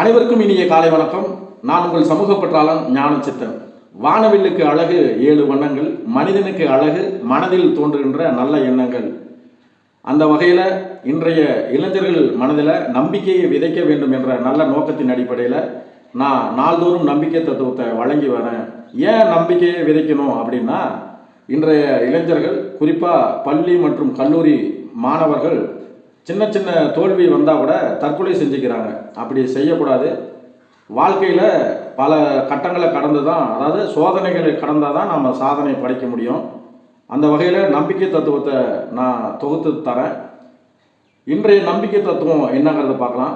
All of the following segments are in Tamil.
அனைவருக்கும் இனிய காலை வணக்கம். நான் உங்கள் சமூக பற்றாளன் ஞானச்சித்தன். வானவில்லுக்கு அழகு ஏழு வண்ணங்கள் மனிதனுக்கு அழகு மனதில் தோன்றுகின்ற நல்ல எண்ணங்கள். அந்த வகையில் இன்றைய இளைஞர்கள் மனதில் நம்பிக்கையை விதைக்க வேண்டும் என்ற நல்ல நோக்கத்தின் அடிப்படையில் நான் நாள்தோறும் நம்பிக்கை தத்துவத்தை வழங்கி வரேன். ஏன் நம்பிக்கையை விதைக்கணும் அப்படின்னா இன்றைய இளைஞர்கள் குறிப்பாக பள்ளி மற்றும் கல்லூரி மாணவர்கள் சின்ன சின்ன தோல்வி வந்தால் கூட தற்கொலை செஞ்சுக்கிறாங்க. அப்படி செய்யக்கூடாது. வாழ்க்கையில் பல கட்டங்களை கடந்து தான் அதாவது சோதனைகளை கடந்தால் தான் நம்ம சாதனை படைக்க முடியும். அந்த வகையில் நம்பிக்கை தத்துவத்தை நான் தொகுத்து தரேன். இன்றைய நம்பிக்கை தத்துவம் என்னங்கிறத பார்க்கலாம்.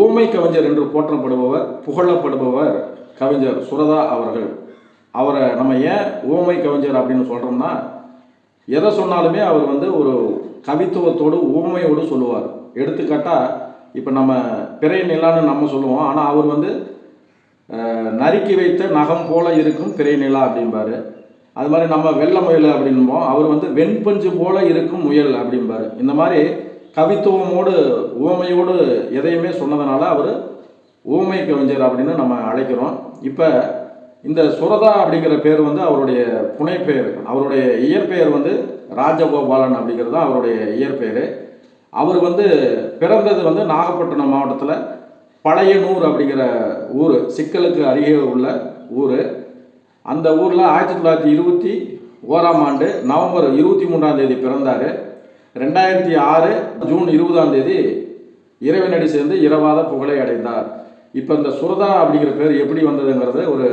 ஊமை கவிஞர் என்று போற்றப்படுபவர் புகழப்படுபவர் கவிஞர் சுரதா அவர்கள். அவரை நம்ம ஏன் ஊமை கவிஞர் அப்படின்னு சொல்கிறோம்னா எதை சொன்னாலுமே அவர் வந்து ஒரு கவித்துவத்தோடு ஊமையோடு சொல்லுவார். எடுத்துக்காட்டால் இப்போ நம்ம பிறை நிலான்னு நம்ம சொல்லுவோம். ஆனால் அவர் வந்து நறுக்கி வைத்த நகம் போல இருக்கும் பிறை நிலா அப்படிம்பாரு. அது மாதிரி நம்ம வெள்ள முயல் அப்படின்போம் அவர் வந்து வெண்பஞ்சு போல இருக்கும் முயல் அப்படிம்பாரு. இந்த மாதிரி கவித்துவமோடு ஊமையோடு எதையுமே சொன்னதுனால அவர் ஊமை கவிஞர் அப்படின்னு நம்ம அழைக்கிறோம். இப்போ இந்த சுரதா அப்படிங்கிற பேர் வந்து அவருடைய புனைப்பெயர். அவருடைய இயற்பெயர் வந்து ராஜகோபாலன் அப்படிங்கிறது தான் அவருடைய இயற்பெயர். அவர் வந்து பிறந்தது வந்து நாகப்பட்டினம் மாவட்டத்தில் பழையனூர் அப்படிங்கிற ஊர். சிக்கலுக்கு அருகே உள்ள ஊர். அந்த ஊரில் ஆயிரத்தி தொள்ளாயிரத்தி இருபத்தி ஓராம் ஆண்டு நவம்பர் இருபத்தி மூன்றாம் தேதி பிறந்தார். ரெண்டாயிரத்தி ஆறு ஜூன் இருபதாம் தேதி இறைவனடி சேர்ந்து இரவாத புகழை அடைந்தார். இப்போ இந்த சுரதா அப்படிங்கிற பேர் எப்படி வந்ததுங்கிறது ஒரு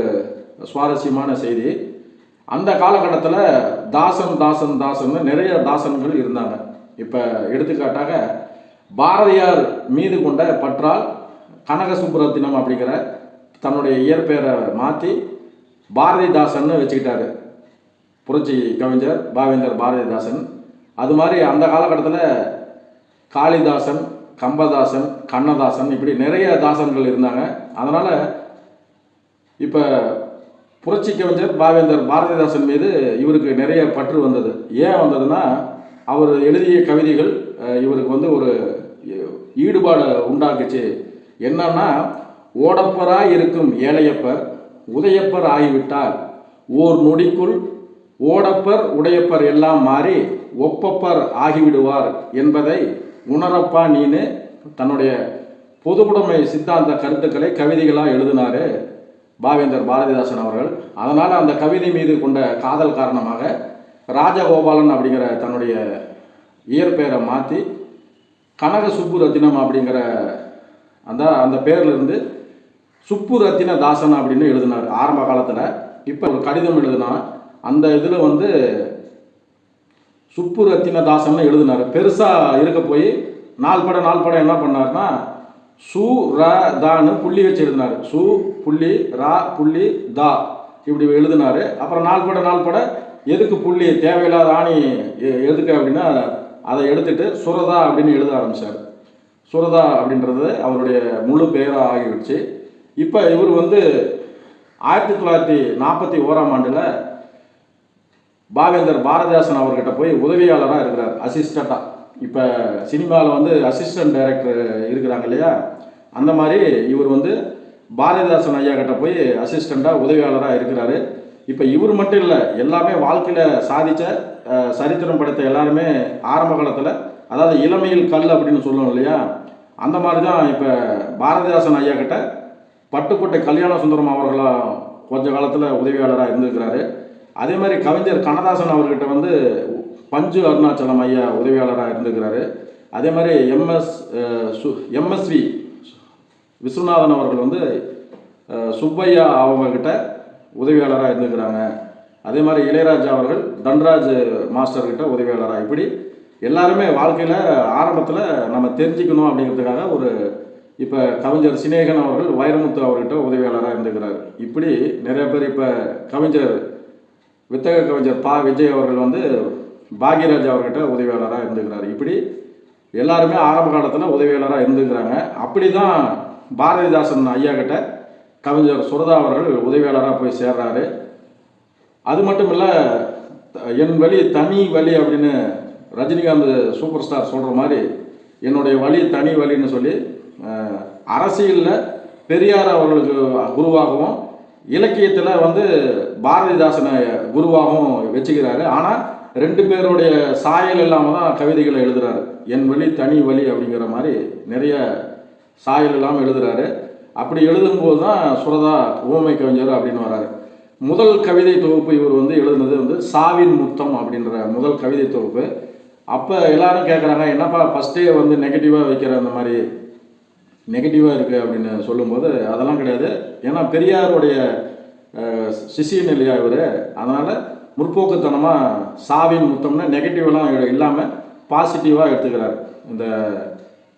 சுவாரஸ்யமான செய்தி. அந்த காலகட்டத்தில் தாசன் தாசன் தாசன்னு நிறைய தாசன்கள் இருந்தாங்க. இப்போ எடுத்துக்காட்டாக பாரதியார் மீது கொண்ட பற்றால் கனக சுப்புரத்தினம் அப்படிங்கிற தன்னுடைய இயற்பெயரை மாற்றி பாரதிதாசன்னு வச்சுக்கிட்டாரு. புரட்சி கவிஞர் பாவேந்தர் பாரதிதாசன். அது மாதிரி அந்த காலகட்டத்தில் காளிதாசன் கம்பதாசன் கண்ணதாசன் இப்படி நிறைய தாசன்கள் இருந்தாங்க. அதனால் இப்போ புரட்சி கவிஞர் பாவேந்தர் பாரதிதாசன் மீது இவருக்கு நிறைய பற்று வந்தது. ஏன் வந்ததுன்னா அவர் எழுதிய கவிதைகள் இவருக்கு வந்து ஒரு ஈடுபாடு உண்டாக்குச்சு. என்னன்னா ஓடப்பராய் இருக்கும் ஏழையப்பர் உதயப்பர் ஆகிவிட்டார். ஓர் நொடிக்குள் ஓடப்பர் உடையப்பர் எல்லாம் மாறி ஒப்பப்பர் ஆகிவிடுவார் என்பதை உணரப்பா நீனு தன்னுடைய பொதுவுடைமை சித்தாந்த கருத்துக்களை கவிதைகளாக எழுதினாரு. பாவேந்தர் பாரதிதாசன் அவர்கள். அதனால் அந்த கவிதை மீது கொண்ட காதல் காரணமாக ராஜகோபாலன் அப்படிங்கிற தன்னுடைய இயற்பெயரை மாற்றி கனக சுப்பு ரத்தினம் அப்படிங்கிற அந்த அந்த பேர்லேருந்து சுப்பு ரத்தின தாசன் அப்படின்னு எழுதினார் ஆரம்ப காலத்தில். இப்போ ஒரு கடிதம் எழுதினா அந்த இதில் வந்து சுப்பு ரத்தின தாசன் எழுதினார். பெருசாக இருக்க போய் நாள் படம் நாள் படம் என்ன பண்ணார்னா சு ர தான்னு புள்ளி வச்சு எழுதினார். சு புள்ளி ரா புள்ளி தா. இப்படி எழுதினார். அப்புறம் நாள் பட நாள் பட எதுக்கு புள்ளி தேவையில்லாத ஆணி எ- எதுக்கு அப்படின்னா அதை எடுத்துட்டு சுரதா அப்படின்னு எழுத ஆரம்பித்தார் சுரதா அப்படின்றது அவருடைய முழு பெயராக ஆகிடுச்சு. இப்போ இவர் வந்து ஆயிரத்தி தொள்ளாயிரத்தி நாற்பத்தி ஓராம் ஆண்டில் பாவேந்தர் பாரதிதாசன் அவர்கிட்ட போய் உதவியாளராக இருக்கிறார் அசிஸ்டண்ட்டாக இப்போ சினிமாவில் வந்து அசிஸ்டன்ட் டைரக்டர் இருக்கிறாங்க இல்லையா அந்த மாதிரி இவர் வந்து பாரதிதாசன் ஐயா கிட்ட போய் அசிஸ்டண்ட்டாக உதவியாளராக இருக்கிறாரு. இப்போ இவர் மட்டும் இல்லை எல்லாமே வாழ்க்கையில் சாதித்த சரித்திரம் படைத்த எல்லாருமே ஆரம்ப காலத்தில் அதாவது இளமையில் கல் அப்படின்னு சொல்லுவோம் இல்லையா? அந்த மாதிரி தான் இப்போ பாரதிதாசன் ஐயா கிட்ட பட்டுக்கோட்டை கல்யாண சுந்தரம் அவர்களாக கொஞ்ச காலத்தில் உதவியாளராக இருந்திருக்கிறாரு. அதே மாதிரி கவிஞர் கண்ணதாசன் அவர்கிட்ட வந்து பஞ்சு அருணாச்சலம் ஐயா உதவியாளராக இருந்துக்கிறாரு அதே மாதிரி எம்எஸ் சு எம்எஸ்வி விஸ்வநாதன் அவர்கள் வந்து சுப்பையா அவங்கக்கிட்ட உதவியாளராக இருந்திருக்கிறாங்க. அதே மாதிரி இளையராஜா அவர்கள் தன்ராஜ் மாஸ்டர்கிட்ட உதவியாளராக. இப்படி எல்லாருமே வாழ்க்கையில் ஆரம்பத்தில் நம்ம தெரிஞ்சுக்கணும் அப்படிங்கிறதுக்காக ஒரு இப்போ கவிஞர் சினேகன் அவர்கள் வைரமுத்து அவர்கிட்ட உதவியாளராக இருந்துக்கிறார் இப்படி நிறைய பேர் இப்போ கவிஞர் வித்தக கவிஞர் பா. விஜய் அவர்கள் வந்து பாக்யராஜ் அவர்கிட்ட உதவியாளராக இருந்துக்கிறார். இப்படி எல்லாருமே ஆரம்ப காலத்தில் உதவியாளராக இருந்துக்கிறாங்க. அப்படி தான் பாரதிதாசன் ஐயா கிட்ட கவிஞர் சுரதா அவர்கள் உதவியாளராக போய் சேர்றாரு. அது மட்டும் இல்லை என் வழி தனி வழி அப்படின்னு ரஜினிகாந்த் சூப்பர் ஸ்டார் சொல்கிற மாதிரி என்னுடைய வழி தனி வழின்னு சொல்லி அரசியலில் பெரியார் அவர்களுக்கு குருவாகவும் இலக்கியத்தில் வந்து பாரதிதாசனை குருவாகவும் வச்சுக்கிறாரு. ஆனால் ரெண்டு பேருடைய சாயல் இல்லாமல் தான் கவிதைகளை எழுதுறாரு. என் வழி தனி வழி அப்படிங்கிற மாதிரி நிறைய சாயல் இல்லாமல் எழுதுறாரு. அப்படி எழுதும்போது தான் சுரதா ஊமை கவிஞர் அப்படின்னு வராரு. முதல் கவிதை தொகுப்பு இவர் வந்து எழுதுனது வந்து சாவின் முத்தம் அப்படின்ற முதல் கவிதை தொகுப்பு. அப்போ எல்லாரும் கேட்குறாங்க என்னப்பா ஃபஸ்ட்டே வந்து நெகட்டிவாக வைக்கிற அந்த மாதிரி நெகட்டிவாக இருக்குது அப்படின்னு சொல்லும்போது அதெல்லாம் கிடையாது. ஏன்னா பெரியாருடைய சிசியன் இல்லையா இவர்? அதனால் முற்போக்குத்தனமாக சாவின் முத்தம்னா நெகட்டிவெலாம் இல்லாமல் பாசிட்டிவாக எடுத்துக்கிறார். இந்த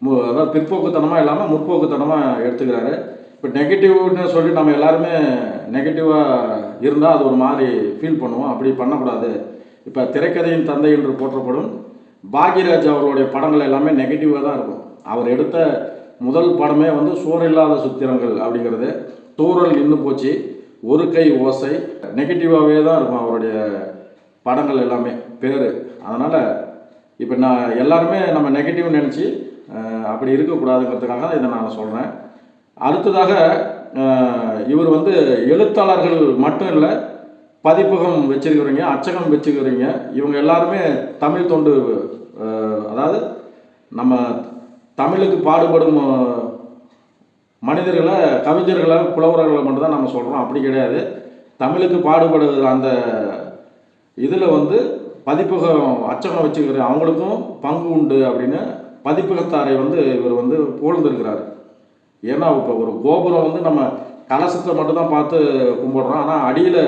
மு அதாவது பிற்போக்குத்தனமாக இல்லாமல் முற்போக்குத்தனமாக எடுத்துக்கிறாரு. இப்போ நெகட்டிவ்னு சொல்லி நம்ம எல்லாருமே நெகட்டிவாக இருந்தால் அது ஒரு மாதிரி ஃபீல் பண்ணுவோம். அப்படி பண்ணக்கூடாது. இப்போ திரைக்கதையின் தந்தை என்று போற்றப்படும் பாக்யராஜ் அவர்களுடைய படங்கள் எல்லாமே நெகட்டிவாக தான் இருக்கும். அவர் எடுத்த முதல் படமே வந்து சோறில்லாத சுத்திரங்கள் அப்படிங்கிறது. தூரல் நின்று போச்சு. ஒரு கை ஓசை. நெகட்டிவாகவே தான் இருக்கும் அவருடைய படங்கள் எல்லாமே பேர். அதனால் இப்போ நான் எல்லாருமே நம்ம நெகட்டிவ் நினச்சி அப்படி இருக்கக்கூடாதுங்கிறதுக்காக தான் இதை நான் சொல்கிறேன் அடுத்ததாக இவர் வந்து எழுத்தாளர்கள் மட்டும் இல்லை பதிப்பகம் வச்சுருக்கிறீங்க அச்சகம் வச்சுக்கிறீங்க இவங்க எல்லாருமே தமிழ் தொண்டு அதாவது நம்ம தமிழுக்கு பாடுபடும் மனிதர்களை கவிஞர்களை புலவர்களை மட்டும்தான் நம்ம சொல்கிறோம் அப்படி கிடையாது. தமிழுக்கு பாடுபடுகிற அந்த இதில் வந்து பதிப்பகம் அச்சகம் வச்சுக்கிற அவங்களுக்கும் பங்கு உண்டு அப்படின்னு பதிப்பகத்தாரை வந்து இவர் வந்து புகழ்ந்திருக்கிறார். ஏன்னா இப்போ ஒரு கோபுரம் வந்து நம்ம கலசத்தை மட்டும்தான் பார்த்து கும்பிடுறோம். ஆனால் அடியில்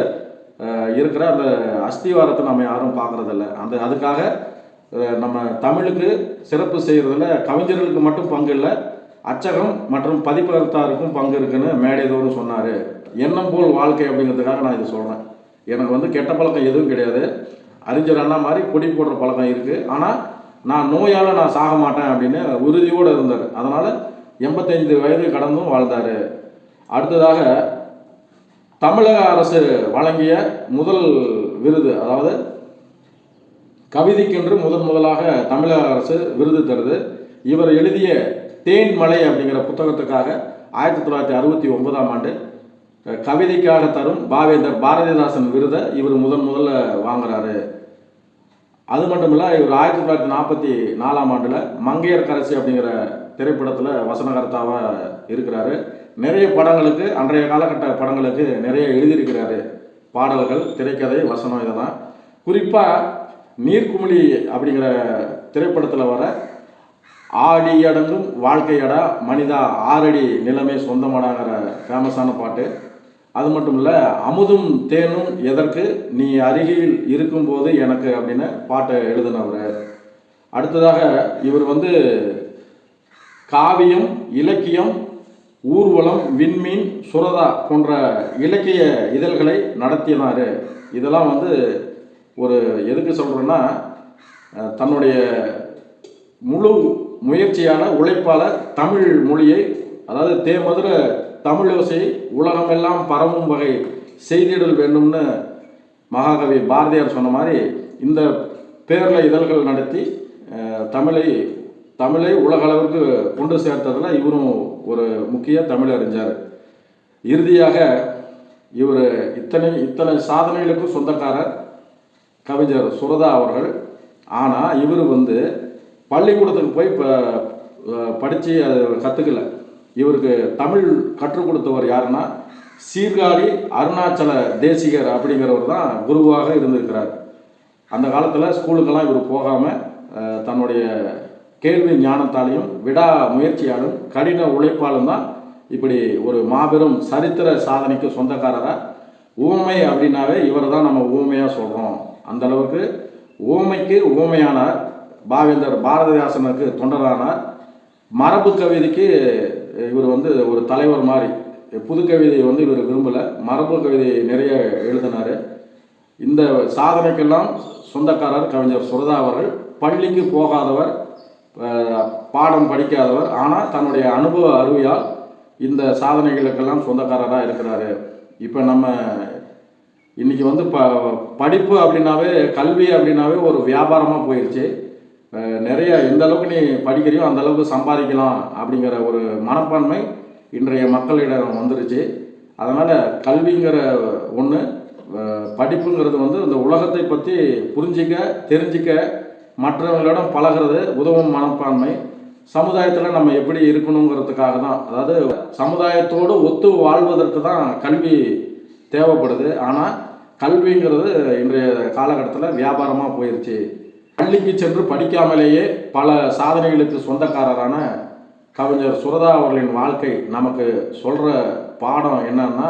இருக்கிற அந்த அஸ்திவாரத்தை நம்ம யாரும் பார்க்குறதில்ல. அந்த அதுக்காக நம்ம தமிழுக்கு சிறப்பு செய்கிறதுல கவிஞர்களுக்கு மட்டும் பங்கு இல்லை. அச்சகம் மற்றும் பதிப்பகத்தாருக்கும் பங்கு இருக்குன்னு மேடைதோறும் சொன்னார். எண்ணம் போல் வாழ்க்கை அப்படிங்கிறதுக்காக நான் இதை சொல்கிறேன் எனக்கு வந்து கெட்ட பழக்கம் எதுவும் கிடையாது. அறிஞர் அண்ணா மாதிரி கொடி போடுற பழக்கம் இருக்குது ஆனால் நான் நோயால் நான் சாக மாட்டேன் அப்படின்னு உறுதியோடு இருந்தார். அதனால் எண்பத்தைந்து வயது கடந்தும் வாழ்ந்தார். அடுத்ததாக தமிழக அரசு வழங்கிய முதல் விருது அதாவது கவிதைக்கென்று முதன் முதலாக தமிழக அரசு விருது தருது. இவர் எழுதிய தேன்மலை அப்படிங்கிற புத்தகத்துக்காக ஆயிரத்தி தொள்ளாயிரத்தி அறுபத்தி ஒன்பதாம் ஆண்டு கவிதைக்காக தரும் பாவேந்தர் பாரதிதாசன் விருதை இவர் முதன் முதல்ல வாங்குறாரு. அது மட்டும் இல்லை இவர் ஆயிரத்தி தொள்ளாயிரத்தி நாற்பத்தி நாலாம் ஆண்டில் மங்கையர்கரசி அப்படிங்கிற திரைப்படத்தில் வசனகர்த்தாவாக இருக்கிறாரு. நிறைய படங்களுக்கு அன்றைய காலகட்ட படங்களுக்கு நிறைய எழுதியிருக்கிறாரு. பாடல்கள் திரைக்கதை வசனம் இதெல்லாம். குறிப்பாக நீர்க்குமிழி அப்படிங்கிற திரைப்படத்தில் வர ஆடி அடங்கும் வாழ்க்கையடா மனிதா ஆறடி நிலைமை சொந்தமடாங்கிற ஃபேமஸான பாட்டு. அது மட்டும் இல்லை அமுதும் தேனும் எதற்கு நீ அருகில் இருக்கும்போது எனக்கு அப்படின்னு பாட்டை எழுதினவர் அடுத்ததாக இவர் வந்து காவியம் இலக்கியம் ஊர்வலம் விண்மீன் சுரதா போன்ற இலக்கிய இதழ்களை நடத்தினார். இதெல்லாம் வந்து ஒரு எதுக்கு சொல்கிறேன்னா தன்னுடைய முழு முயற்சியான உழைப்பால தமிழ் மொழியை அதாவது தேமதுர தமிழோசை உலகமெல்லாம் பரவும் வகை செய்திடல் வேண்டும்னு மகாகவி பாரதியார் சொன்ன மாதிரி இந்த பேரில் இதழ்கள் நடத்தி தமிழை தமிழை உலகளவிற்கு கொண்டு சேர்த்ததில் இவரும் ஒரு முக்கிய தமிழறிஞர் இறுதியாக இவர் இத்தனை இத்தனை சாதனைகளுக்கும் சொந்தக்காரர் கவிஞர் சுரதா அவர்கள். ஆனால் இவர் வந்து பள்ளிக்கூடத்துக்கு போய் இப்போ படித்து அதை கற்றுக்கல இவருக்கு தமிழ் கற்றுக் கொடுத்தவர் யாருன்னா சீர்காழி அருணாச்சல தேசிகர் அப்படிங்கிறவர் தான் குருவாக இருந்திருக்கிறார். அந்த காலத்தில் ஸ்கூலுக்கெல்லாம் இவர் போகாமல் தன்னுடைய கேள்வி ஞானத்தாலையும் விடா முயற்சியாலும் கடின உழைப்பாலும் தான் இப்படி ஒரு மாபெரும் சரித்திர சாதனைக்கு சொந்தக்காரராக ஊமை அப்படின்னாவே இவர் தான் நம்ம ஊமையாக சொல்கிறோம் அந்த அளவுக்கு ஊமைக்கு ஊமையானார். பாவேந்தர் பாரதிதாசனுக்கு தொண்டரானார் மரபு கவிதைக்கு இவர் வந்து ஒரு தலைவர் மாதிரி. புது கவிதையை வந்து இவர் விரும்பலை. மரபு கவிதையை நிறைய எழுதினார். இந்த சாதனைக்கெல்லாம் சொந்தக்காரர் கவிஞர் சுரதா அவர்கள். பள்ளிக்கு போகாதவர் பாடம் படிக்காதவர். ஆனால் தன்னுடைய அனுபவ அருவியால் இந்த சாதனைகளுக்கெல்லாம் சொந்தக்காரராக இருக்கிறாரு. இப்போ நம்ம இன்றைக்கி வந்து ப படிப்பு அப்படின்னாவே கல்வி அப்படின்னாவே ஒரு வியாபாரமாக போயிடுச்சு நிறைய எந்த அளவுக்கு நீ படிக்கிறியோ அந்த அளவுக்கு சம்பாதிக்கலாம் அப்படிங்கிற ஒரு மனப்பான்மை இன்றைய மக்களிடம் வந்துருச்சு. அதனால் கல்விங்கிற ஒன்று படிப்புங்கிறது வந்து இந்த உலகத்தை பற்றி புரிஞ்சிக்க தெரிஞ்சிக்க மற்றவங்களிடம் பழகிறது உதவும் மனப்பான்மை. சமுதாயத்தில் நம்ம எப்படி இருக்கணுங்கிறதுக்காக தான். அதாவது சமுதாயத்தோடு ஒத்து வாழ்வதற்கு தான் கல்வி தேவைப்படுது. ஆனால் கல்விங்கிறது இன்றைய காலகட்டத்தில் வியாபாரமாக போயிடுச்சு பள்ளிக்கு சென்று படிக்காமலேயே பல சாதனைகளுக்கு சொந்தக்காரரான கவிஞர் சுரதா அவர்களின் வாழ்க்கை நமக்கு சொல்கிற பாடம் என்னன்னா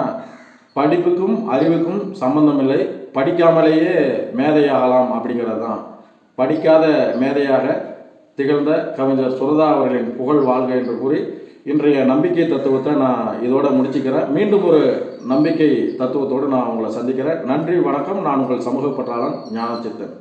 படிப்புக்கும் அறிவுக்கும் சம்பந்தமில்லை படிக்காமலேயே மேதையாகலாம் அப்படிங்கிறது தான் படிக்காத மேதையாக திகழ்ந்த கவிஞர் சுரதா அவர்களின் புகழ் வாழ்க என்று கூறி இன்றைய நம்பிக்கை தத்துவத்தை நான் இதோட முடிச்சுக்கிறேன். மீண்டும் ஒரு நம்பிக்கை தத்துவத்தோடு நான் உங்களை சந்திக்கிறேன். நன்றி வணக்கம். நான் உங்கள் சமூக பற்றாளன் ஞானச்சித்தன்